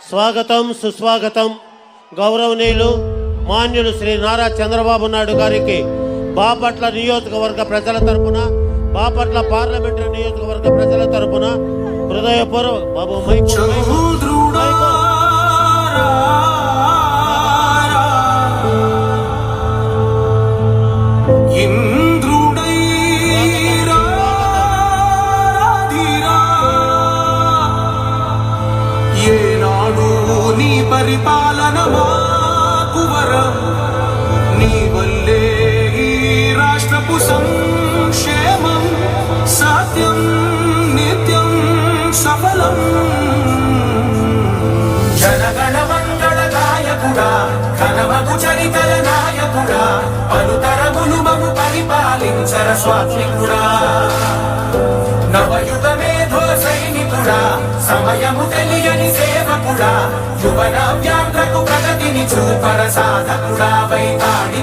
స్వాగతం సుస్వాగతం. గౌరవనీయులు మాన్యులు శ్రీ నారా చంద్రబాబు నాయుడు గారికి బాపట్ల నియోజకవర్గ ప్రజల తరపున బాపట్ల పార్లమెంటరీ నియోజకవర్గ ప్రజల తరపున హృదయపూర్వక బాబు మైకు పరిపాలన మాకువరం నీ వల్లే ఈ రాష్ట్రపు సంక్షేమం సత్యం నిత్యం సఫలం. జనగణ మంగళ గాయకుడా ఘనమగు చరితల నాయకుడా పలుతరములు మము పరిపాలించర స్వాత్మికుడా. నవయుగ మేధో సైనికుడా సమయము తెలియని సేవకుడా యువన వ్యాంధ్రకు ప్రగతిని చూపర సాధకుడా వైతాడి